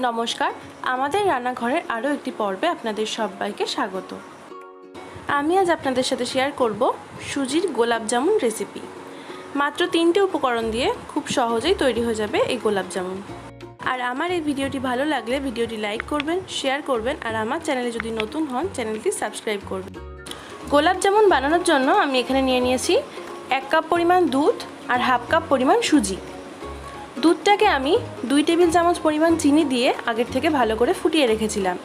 নমস্কার, আমাদের রান্নাঘরের আরও একটি পর্বে আপনাদের সবাইকে স্বাগত। আমি আজ আপনাদের সাথে শেয়ার করব সুজির গোলাপ জামুন রেসিপি মাত্র তিনটে উপকরণ দিয়ে খুব সহজেই তৈরি হয়ে যাবে এই গোলাপ জামুন। আর আমার এই ভিডিওটি ভালো লাগলে ভিডিওটি লাইক করবেন, শেয়ার করবেন, আর আমার চ্যানেলে যদি নতুন হন, চ্যানেলটি সাবস্ক্রাইব করবেন। গোলাপ জামুন বানানোর জন্য আমি এখানে নিয়ে নিয়েছি এক কাপ পরিমাণ দুধ আর হাফ কাপ পরিমাণ সুজি। দুধটাকে আমি দুই টেবিল চামচ পরিমাণ চিনি দিয়ে আগের থেকে ভালো করে ফুটিয়ে রেখেছিলাম।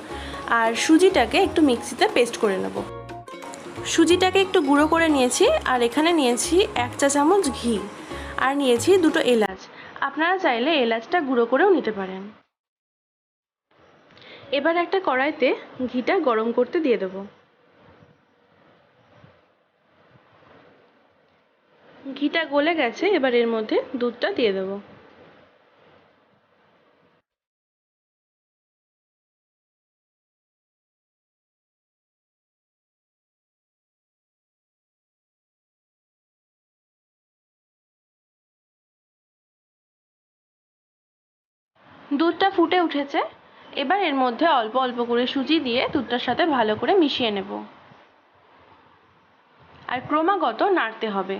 আর সুজিটাকে একটু মিক্সিতে পেস্ট করে নেব। সুজিটাকে একটু গুঁড়ো করে নিয়েছি, আর এখানে নিয়েছি এক চা চামচ ঘি। আর নিয়েছি দুটো এলাচ। আপনারা চাইলে এলাচটা গুঁড়ো করেও নিতে পারেন। এবার একটা কড়াইতে ঘিটা গরম করতে দিয়ে দেবো। ঘিটা গলে গেছে, এবার এর মধ্যে দুধটা দিয়ে দেবো। দুধটা ফুটে উঠেছে। এবার এর মধ্যে অল্প অল্প করে সুজি দিয়ে দুধটার সাথে ভালো করে মিশিয়ে নেব। আর ক্রমাগত নাড়তে হবে।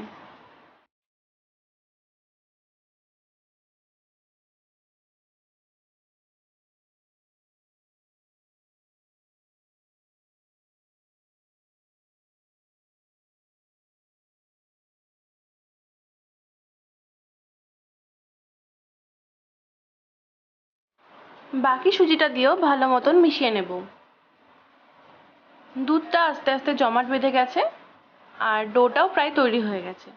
বাকি সুজিটা দিয়েও ভালো মতন মিশিয়ে নেব। দুধটা আস্তে আস্তে জমাট বেঁধে গেছে আর ডোটাও প্রায় তৈরি হয়ে গেছে।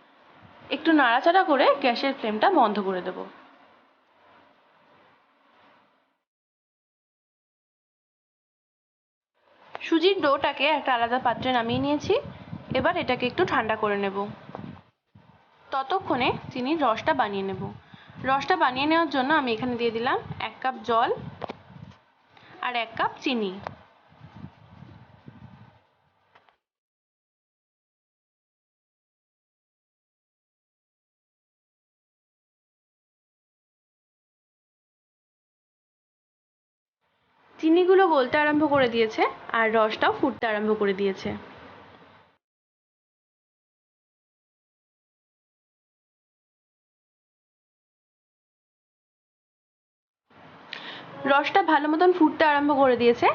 একটু নাড়াচাড়া করে গ্যাসের ফ্লেমটা বন্ধ করে দেব। সুজির ডোটাকে একটা আলাদা পাত্রে নামিয়ে নিয়েছি। এবার এটাকে একটু ঠান্ডা করে নেব। ততক্ষণে চিনির রসটা বানিয়ে নেব। রসটা বানিয়ে নেওয়ার জন্য আমি এখানে দিয়ে দিলাম এক কাপ জল আর এক কাপ চিনি। চিনিগুলো গলতে আরম্ভ করে দিয়েছে আর রসটাও ফুটতে আরম্ভ করে দিয়েছে। রসটা ভালো মতন ফুটতে আরম্ভ করে দিয়েছে,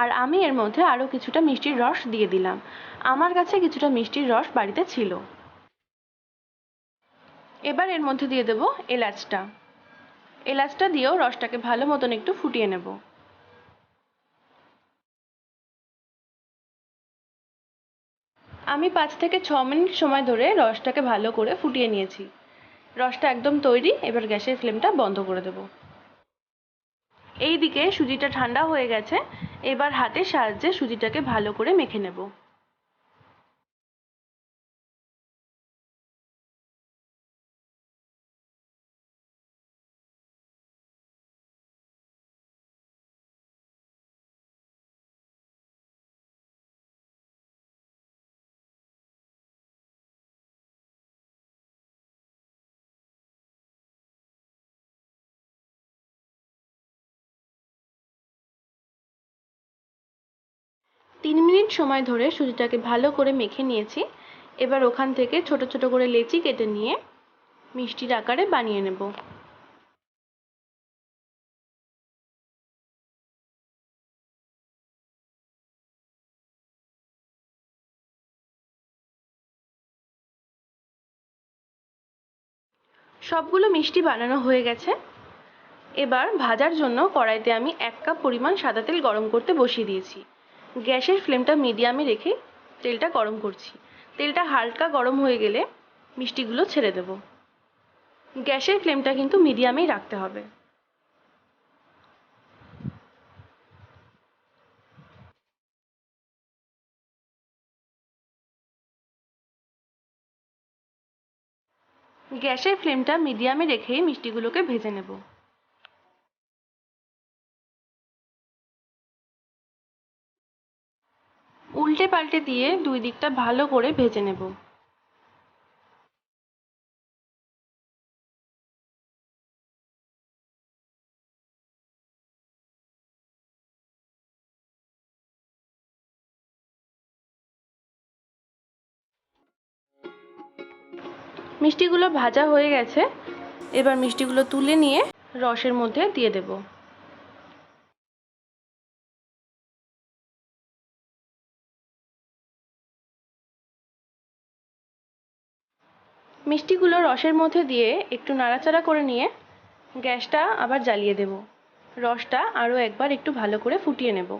আর আমি এর মধ্যে আরও কিছুটা মিষ্টির রস দিয়ে দিলাম। আমার কাছে কিছুটা মিষ্টির রস বাড়িতে ছিল। এবার এর মধ্যে দিয়ে দেব এলাচটা। এলাচটা দিয়েও রসটাকে ভালো মতন একটু ফুটিয়ে নেব। আমি পাঁচ থেকে ছ মিনিট সময় ধরে রসটাকে ভালো করে ফুটিয়ে নিয়েছি। রসটা একদম তৈরি, এবার গ্যাসের ফ্লেমটা বন্ধ করে দেবো। এই দিকে সুজিটা ঠান্ডা হয়ে গেছে এবার হাতের সাহায্যে সুজিটাকে ভালো করে মেখে নেব। তিন মিনিট সময় ধরে সুজিটাকে ভালো করে মেখে নিয়েছি। এবার ওখান থেকে ছোট ছোট করে লেচি কেটে নিয়ে মিষ্টির আকারে বানিয়ে নেব। সবগুলো মিষ্টি বানানো হয়ে গেছে। এবার ভাজার জন্য কড়াইতে আমি এক কাপ পরিমাণ সাদা তেল গরম করতে বসিয়ে দিয়েছি। গ্যাসের ফ্লেমটা মিডিয়ামে রেখে তেলটা গরম করছি। তেলটা হালকা গরম হয়ে গেলে মিষ্টিগুলো ছেড়ে দেব। গ্যাসের ফ্লেমটা কিন্তু মিডিয়ামেই রাখতে হবে। গ্যাসের ফ্লেমটা মিডিয়ামে রেখেই মিষ্টিগুলোকে ভেজে নেব। উল্টে পাল্টে দিয়ে দুই দিকটা ভালো করে ভেজে নেব। মিষ্টিগুলো ভাজা হয়ে গেছে। এবার মিষ্টিগুলো তুলে নিয়ে রসের মধ্যে দিয়ে দেবো। মিষ্টিগুলো রসের মধ্যে দিয়ে একটু নাড়াচাড়া করে নিয়ে গ্যাসটা আবার জ্বালিয়ে দেব। রসটা আরও একবার একটু ভালো করে ফুটিয়ে নেব।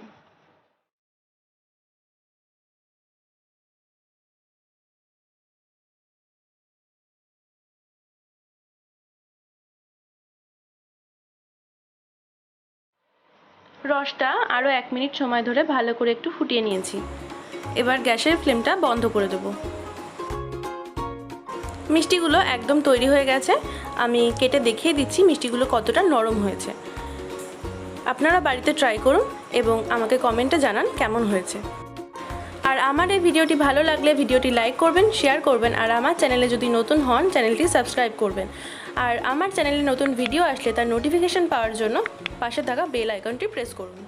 রসটা আরও এক মিনিট সময় ধরে ভালো করে একটু ফুটিয়ে নিয়েছি। এবার গ্যাসের ফ্লেমটা বন্ধ করে দেবো। মিষ্টিগুলো একদম তৈরি হয়ে গেছে। আমি কেটে দেখিয়ে দিচ্ছি মিষ্টিগুলো কতটা নরম হয়েছে। আপনারা বাড়িতে ট্রাই করুন এবং আমাকে কমেন্টে জানান কেমন হয়েছে। আর আমার এই ভিডিওটি ভালো লাগলে ভিডিওটি লাইক করবেন শেয়ার করবেন আর আমার চ্যানেলে যদি নতুন হন চ্যানেলটি সাবস্ক্রাইব করবেন। আর আমার চ্যানেলে নতুন ভিডিও আসলে তার নোটিফিকেশন পাওয়ার জন্য পাশে থাকা বেল আইকনটি প্রেস করুন।